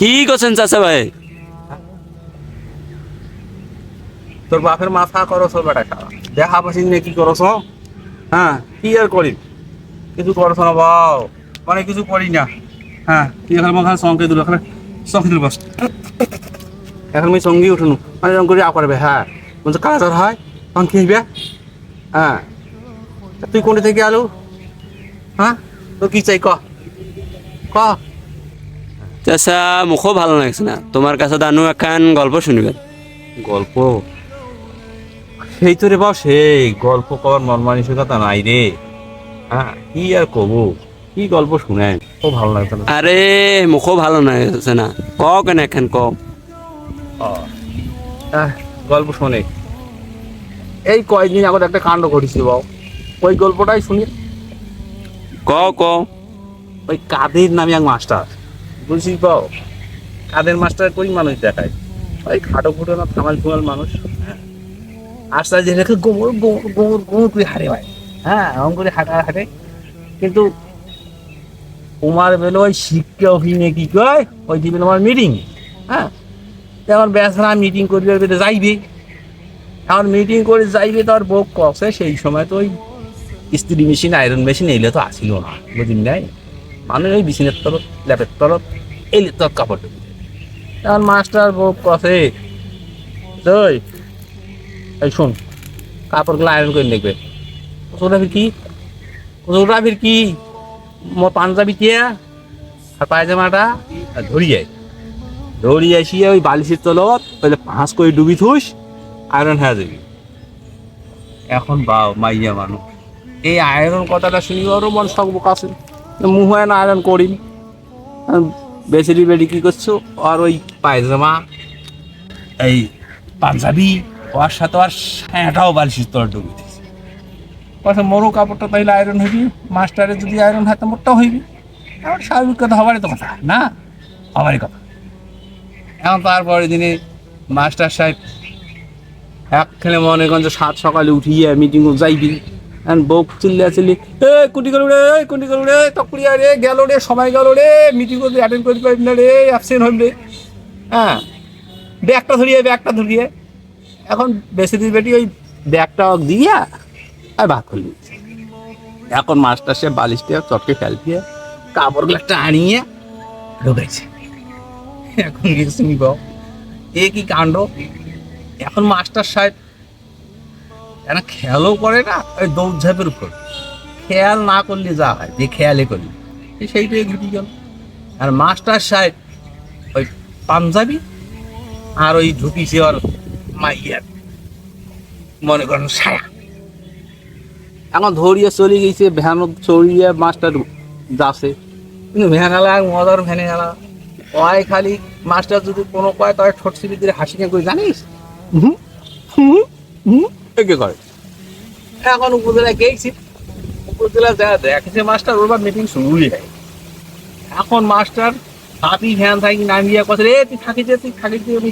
কি করছেন চাচা ভাই? তোর বাপের মাথা করছ বেটা দেখা পাচ্ছি নিয়ে কি করছ হ্যাঁ? কি আর করি কিছু করছ না বাও। মানে কিছু করি না। হ্যাঁ তুই এখন আমাকে সঙ্গে দিল এখানে সঙ্গে দিল বস। এখন আমি সঙ্গী উঠুন। মানে এরকম করে আ করবে হ্যাঁ। বলছে কালার হয়? তখন কি হইবে? হ্যাঁ। তুই কোনটা থেকে আলু? হ্যাঁ? তোর কি চাই ক? ক? চাচা মুখও ভালো লাগছে না। তোমার কাছে দানু একখান গল্প শুনবেন গল্প? সেই তো রে বাবা সেই গল্প কর মন মানসিকতা নাই রে। হ্যাঁ কি আর কব? কি গল্প শুনে খুব ভালো লাগছে না। আরে মুখও ভালো লাগছে না। ক কেন একখান ক গল্প শোনে। এই কয়েকদিন আগত একটা কাণ্ড ঘটেছিল বাবু ওই গল্পটাই শুনি। ক ক ওই কাদের নামে এক মাস্টার? বুঝছিস পাও কাদের মাস্টার কই মানুষ দেখায়। ওই খাটো ফুটো না থামাল থুমাল মানুষ। আস্তে আস্তে রেখে গোমর গোমর গোমর গোমর করে হারে ভাই। হ্যাঁ এমন করে হাঁটা, হাঁটে কিন্তু তোমার বেলো ওই শিক্ষা অফিসে কি কয়? ওই দিবেন আমার মিটিং হ্যাঁ? যেমন বেসরা মিটিং করবে যাইবে। এখন মিটিং করে যাইবে তো আর বউ কষে, সেই সময় তো ওই স্ত্রী মেশিন আয়রন মেশিন এলে তো আসিল না। বুঝিন নাই? মানুষ ওই বিছিনের তরফ ল্যাপের তরফ এলে তো কাপড়। ঢুকে। এখন মাস্টার বউ কষে তুই এই শোন, কাপড়গুলো আয়রন করে দেখবে ওটা ফির কি? ওটা ফির কি? মো পাঞ্জাবি টিয়া আর পায়জামাটা? ধরি যায় ধরি আসিয়ে ওই বালিশের তলত ওইলে পাঁচ করে ডুবি থুস, আয়রন হয়ে যাবি। এখন বাও, মাইয়া মানুষ। এই আয়রন কথাটা শুনি ওরও মন শখ আছে মুহ না আয়রন করি বেসিরি বেডি কি করছ? আর ওই পায়জামা, এই পাঞ্জাবি ওর সাথে আর হ্যাঁটাও বালিশের তলা ডুবি দিয়েছে। কথা মরু কাপড়টা তাইলে আয়রন হইবি? মাস্টারে যদি আয়রন হয় তো মোটটাও হইবি? এমন স্বাভাবিক কথা, হবারই তো কথা। না, হবারই কথা। এখন তারপরে দিনে মাস্টার সাহেব এক খেলে মনে যে সাত সকালে উঠিয়ে মিটিং যাইবি। এখন বউ চিল্লা চিল্লি এ, কুটি গেল রে, কুটি গেল রে, তকুড়িয়া রে, গেল রে, সময় গেল রে মিটিং করতে অ্যাটেন্ড করতে পারবি না রে অ্যাবসেন্ট হইব রে। হ্যাঁ ব্যাগটা ধরিয়ে ব্যাগটা ধরিয়ে। এখন বেশি দিন বেটি ওই ব্যাগটা দিয়া আর ভাগ করলি। এখন মাস্টার সে বালিশটা চটকে ফেলপিয়ে কাপড়গুলো আনিয়ে ঢুকাইছে। এখন গেছি বাবু এ কি কাণ্ড? এখন মাস্টার সাহেব এরা খেয়ালও করে না ওই দৌড়ঝাঁপের উপর। খেয়াল না করলে যা হয় যে খেয়ালে করলি সেইটাই ঘুটি গেল। আর মাস্টার সাহেব ওই পাঞ্জাবি আর ওই ঢুকিছে ওর মাইয়ার মনে করেন সায়া। এখন ধরিয়ে চলে গেছে ভ্যান চড়িয়ে মাস্টার যাচ্ছে। কিন্তু ভ্যান ভ্যানালা মজার ভ্যানে গেলা ওই খালি মাস্টার যদি কোনো কয় তয় ঠোঁট সিবি দিয়ে হাসি করে জানিস? হুম হুম হুম। একে করে। এখন উপজেলা গেছি। উপজেলা যা দেখেছে মাস্টার ওর মিটিং শুরুই হয় এখন মাস্টার হাতি, ভ্যান থাকি নামিয়ে কথা রে তুই থাকি যে, তুই থাকি যে, আমি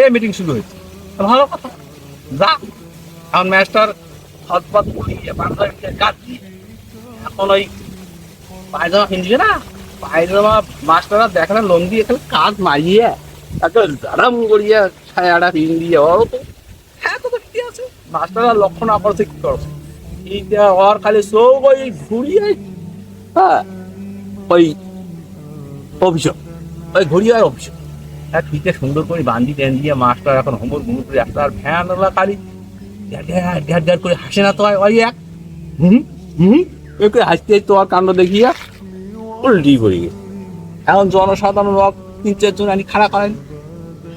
এ মিটিং শুরু হয়েছে। ভালো কথা। যা। এখন মাস্টার হতপত করিয়ে দিয়ে এখন ওই পায়জামা কিনছে না? পায়জামা মাস্টাররা দেখে না, লঙ্গি এখানে কাজ মারিয়ে তাকে দাঁড়াম করিয়া, ছায়াটা পিন দিয়ে ওর তো তো ঠিক আছে মাস্টাররা লক্ষ্য না করছে কি করছে এইটা ওর খালি চোখ ওই ঘুরিয়ে হ্যাঁ ওই অভিযোগ, ওই ঘুরিয়ে অভিযোগ। হ্যাঁ ফিতে সুন্দর করে বান্দি টেন দিয়ে মাস্টার এখন হোমওয়ার্ক ঘুমুর করে একটা আর ফ্যান ওলা খালি ড্যাড ড্যাড করে হাসে না তো হয় ওই এক। হুম হুম একটু হাসতে তো আর কাণ্ড দেখিয়া উল্টি পড়ে গেছে এখন জনসাধারণ তিন চারজন আনি খাড়া করেন।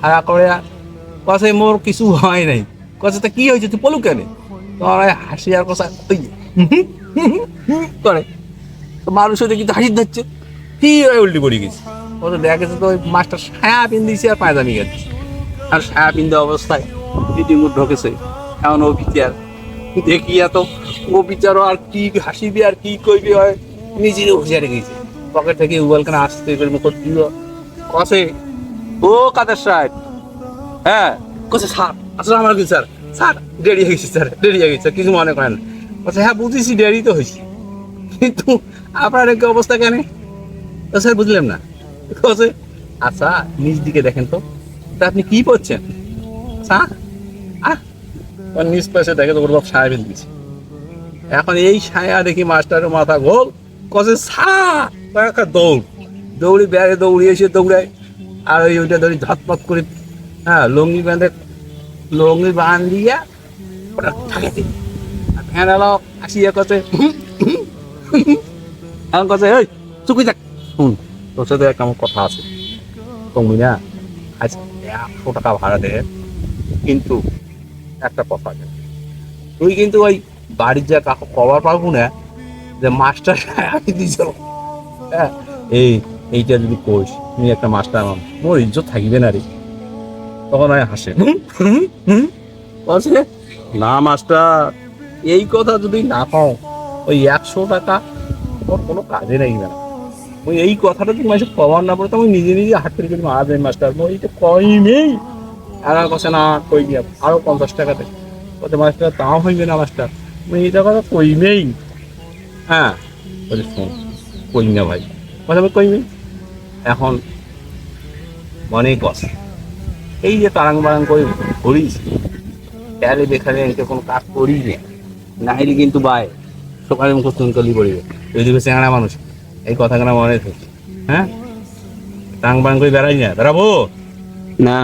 খাড়া করে কষে মোর কিছু হয় নাই। কষে তা কি হয়েছে? তুই পলু কেন? তোমার হাসি আর কষা ওই করে। মানুষ হয়তো কিন্তু হাসি ধরছে। কি উল্টি পড়ে গেছে? ও তো দেখা গেছে তো ওই মাস্টার ছায়া পিন দিয়েছে আর পায়জামি গেছে আর ছায়া পিন দেওয়া অবস্থায় মিটিং ঢোকেছে। এমন ও বিচার দেখি এত ও বিচারও আর কি হাসিবি আর কি কইবি হয় নিজের হুঁশিয়ারে গেছে পকেট থেকে উবাল কেন আসতে করে মুখ দিল কসে, ও কাদের সাহেব? হ্যাঁ কসে স্যার আসলে আমার কি, স্যার? স্যার, দেরি হয়ে গেছে স্যার, দেরি হয়ে গেছে, কিছু মনে করেন। আচ্ছা হ্যাঁ বুঝেছি, দেরি তো হয়েছে। কিন্তু আপনার কি অবস্থা কেন? স্যার বুঝলাম না। কসে আচ্ছা নিজ দিকে দেখেন তো। তা আপনি কি করছেন আচ্ছা আহ নিজ পাশে দেখে তো, ওর বাপ ফেল দিছে এখন এই ছায়া দেখি মাস্টারের মাথা গোল, কসে সা দৌড়। দৌড়ি ব্যাগে দৌড়ি এসে দৌড়ায়, আর ওই ওইটা ধরি ঝটপট করে হ্যাঁ লঙ্গি বেঁধে লঙ্গি বান দিয়া ওটা ঠাকে দিই আর এলো আসিয়া কছে এখন কছে ওই চুকি থাক। শুন, তোর সাথে একটা আমার কথা আছে। তুমি না, আজ একশো টাকা ভাড়া দে, কিন্তু একটা কথা আছে। তুই কিন্তু ওই বাড়ির যা কাকু কবার পারব না, যে মাস্টার আমি দিয়েছিল হ্যাঁ এই, এইটা যদি কোষ তুমি একটা মাস্টার আমার মোর ইজ্জত থাকিবে না রে। তখন আমি হাসে। বলছে না মাস্টার এই কথা যদি না পাও ওই একশো টাকা ওর কোনো কাজে নেই না। ওই এই কথাটা তুমি মাসে কবার না পড়ে তো আমি নিজে নিজে হাত করে কিন্তু মারা দেয় মাস্টার মই এটা কই নেই? আর আর না কই দিয়া আরও পঞ্চাশ টাকা দেয়। বলছে মাস্টার তাও হইবে না মাস্টার আমি এটা কথা কই নেই? হ্যাঁ। বলে শোন কই না ভাই। কথা কই নেই? এখন মনে কথা এই যে তারাং বারাং করে ঘুরিস, তাহলে বেখানে এনকে কোনো কাজ করি না। হলে কিন্তু বাই সকালে মুখ তুনকলি পড়িবে তুই দিবে চেঙাড়া মানুষ, এই কথাগুলো মনে থাকে। হ্যাঁ? তারাং বাং করে বেড়াই না? বেড়াবো? না।